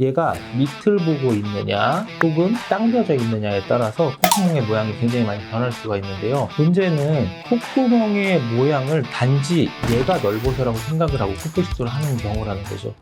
얘가 밑을 보고 있느냐 혹은 당겨져 있느냐에 따라서 콧구멍의 모양이 굉장히 많이 변할 수가 있는데요. 문제는 콧구멍의 모양을 단지 얘가 넓어서라고 생각을 하고 콧불식소를 하는 경우라는 거죠.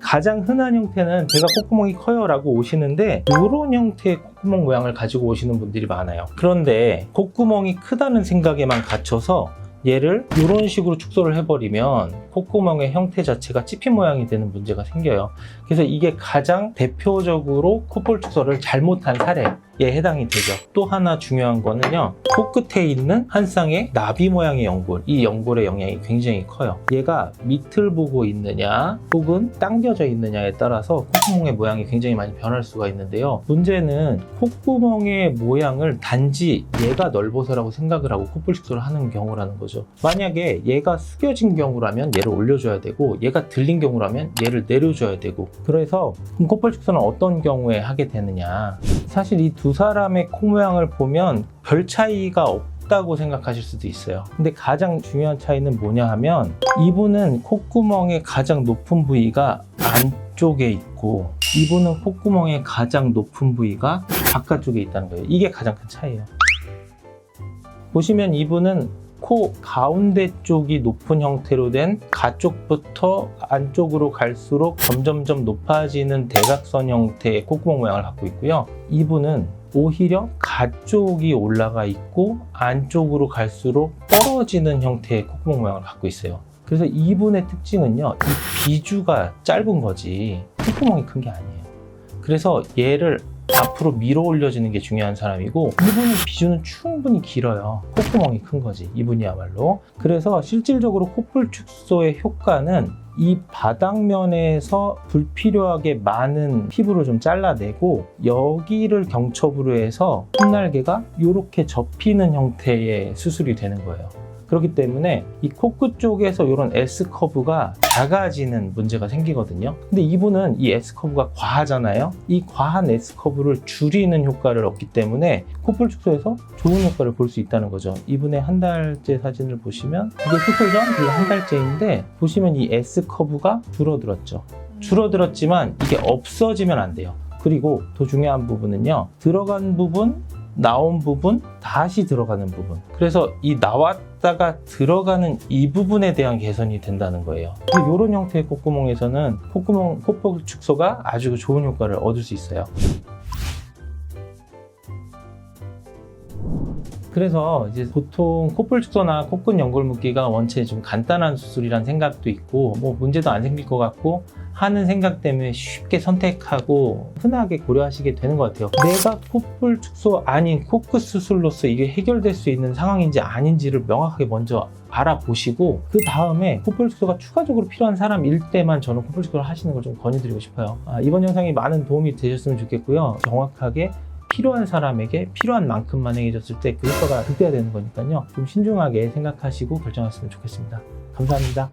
가장 흔한 형태는 제가 콧구멍이 커요 라고 오시는데 이런 형태의 콧구멍 모양을 가지고 오시는 분들이 많아요. 그런데 콧구멍이 크다는 생각에만 갇혀서 얘를 이런 식으로 축소를 해버리면 콧구멍의 형태 자체가 찝힌 모양이 되는 문제가 생겨요. 그래서 이게 가장 대표적으로 콧볼 축소를 잘못한 사례 에 해당이 되죠. 또 하나 중요한 거는요. 코끝에 있는 한 쌍의 나비 모양의 연골, 이 연골의 영향이 굉장히 커요. 얘가 밑을 보고 있느냐 혹은 당겨져 있느냐에 따라서 콧구멍의 모양이 굉장히 많이 변할 수가 있는데요. 문제는 콧구멍의 모양을 단지 얘가 넓어서라고 생각을 하고 축소를 하는 경우라는 거죠. 만약에 얘가 숙여진 경우라면 얘를 올려줘야 되고 얘가 들린 경우라면 얘를 내려줘야 되고 그래서 축소는 어떤 경우에 하게 되느냐 사실 이두 사람의 코 모양을 보면 별 차이가 없 다고 생각하실 수도 있어요. 근데 가장 중요한 차이는 뭐냐 하면 이분은 콧구멍의 가장 높은 부위가 안쪽에 있고 이분은 콧구멍의 가장 높은 부위가 바깥쪽에 있다는 거예요. 이게 가장 큰 차이예요. 보시면 이분은 코 가운데 쪽이 높은 형태로 된 가쪽부터 안쪽으로 갈수록 점점점 높아지는 대각선 형태의 콧구멍 모양을 갖고 있고요. 이분은 오히려 가쪽이 올라가 있고 안쪽으로 갈수록 떨어지는 형태의 콧구멍 모양을 갖고 있어요. 그래서 이분의 특징은요, 이 비주가 짧은 거지 콧구멍이 큰 게 아니에요. 그래서 얘를 앞으로 밀어 올려지는 게 중요한 사람이고 이분의 비주는 충분히 길어요. 콧구멍이 큰 거지 이분이야말로. 그래서 실질적으로 콧볼 축소의 효과는 이 바닥면에서 불필요하게 많은 피부를 좀 잘라내고 여기를 경첩으로 해서 콧날개가 이렇게 접히는 형태의 수술이 되는 거예요. 그렇기 때문에 이 코끝 쪽에서 이런 S커브가 작아지는 문제가 생기거든요. 근데 이분은 이 S커브가 과하잖아요. 이 과한 S커브를 줄이는 효과를 얻기 때문에 콧볼 축소에서 좋은 효과를 볼 수 있다는 거죠. 이분의 한 달째 사진을 보시면 이게 수술 전 그리고 한 달째인데 보시면 이 S커브가 줄어들었죠. 줄어들었지만 이게 없어지면 안 돼요. 그리고 더 중요한 부분은요. 들어간 부분 나온 부분, 다시 들어가는 부분. 그래서 이 나왔다가 들어가는 이 부분에 대한 개선이 된다는 거예요. 이런 형태의 콧구멍에서는 콧구멍, 콧볼 축소가 아주 좋은 효과를 얻을 수 있어요. 그래서 이제 보통 콧볼 축소나 코끝 연골 묶기가 원체 좀 간단한 수술이란 생각도 있고 뭐 문제도 안 생길 것 같고 하는 생각 때문에 쉽게 선택하고 흔하게 고려하시게 되는 것 같아요. 내가 콧볼 축소 아닌 코끝 수술로서 이게 해결될 수 있는 상황인지 아닌지를 명확하게 먼저 알아보시고 그 다음에 콧볼 축소가 추가적으로 필요한 사람일 때만 저는 콧볼 축소를 하시는 걸 좀 권유드리고 싶어요. 아, 이번 영상이 많은 도움이 되셨으면 좋겠고요. 정확하게 필요한 사람에게 필요한 만큼만 행해줬을 때 그 효과가 극대화되는 거니까요. 좀 신중하게 생각하시고 결정하셨으면 좋겠습니다. 감사합니다.